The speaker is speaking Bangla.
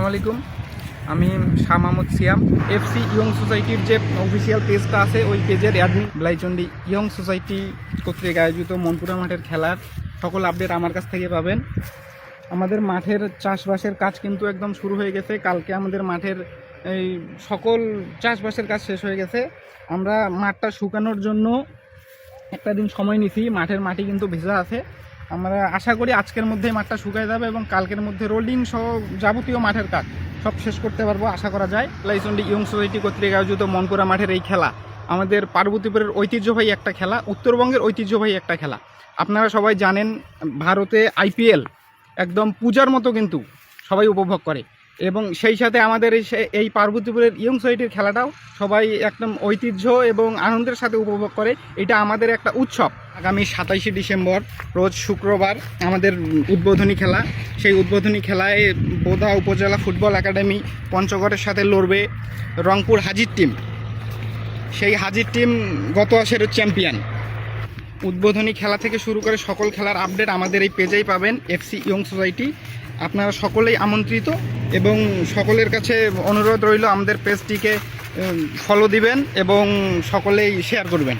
আসসালামু আলাইকুম। আমি শাহ মাহমুদ সিয়াম। এফসি ইয়ং সোসাইটির যে অফিসিয়াল পেজটা আছে, ওই পেজের অ্যাডমিন ব্লাইচন্ডি ইয়ং সোসাইটি কর্তৃক আয়োজিত মনপুরা মাঠের খেলার সকল আপডেট আমার কাছ থেকে পাবেন। আমাদের মাঠের চাষবাসের কাজ কিন্তু একদম শুরু হয়ে গেছে। কালকে আমাদের মাঠের এই সকল চাষবাসের কাজ শেষ হয়ে গেছে। আমরা মাঠটা শুকানোর জন্য একটা দিন সময় নিছি। মাঠের মাটি কিন্তু ভেজা আছে। আমরা আশা করি আজকের মধ্যেই মাঠটা শুকায় যাবে এবং কালকের মধ্যে রোলিং সহ যাবতীয় মাঠের কাজ সব শেষ করতে পারব, আশা করা যায়। লাইচন্ডি ইয়ং সোসাইটি কর্তৃক আয়োজিত মনপুরা মাঠের এই খেলা, আমাদের পার্বতীপুরের ঐতিহ্যবাহী একটা খেলা, উত্তরবঙ্গের ঐতিহ্যবাহী একটা খেলা। আপনারা সবাই জানেন, ভারতে আইপিএল একদম পূজার মতো কিন্তু সবাই উপভোগ করে। এবং সেই সাথে আমাদের এই এই পার্বতীপুরের ইয়ং সোসাইটির খেলাটাও সবাই একদম ঐতিহ্য এবং আনন্দের সাথে উপভোগ করে। এটা আমাদের একটা উৎসব। আগামী সাতাইশে ডিসেম্বর, রোজ শুক্রবার আমাদের উদ্বোধনী খেলা। সেই উদ্বোধনী খেলায় বোদা উপজেলা ফুটবল একাডেমি পঞ্চগড়ের সাথে লড়বে রংপুর হাজির টিম। সেই হাজির টিম গত আসের চ্যাম্পিয়ন। উদ্বোধনী খেলা থেকে শুরু করে সকল খেলার আপডেট আমাদের এই পেজেই পাবেন এফসি ইয়ং সোসাইটি। আপনারা সকলেই আমন্ত্রিত এবং সকলের কাছে অনুরোধ রইল আমাদের পেজটিকে ফলো দিবেন এবং সকলেই শেয়ার করবেন।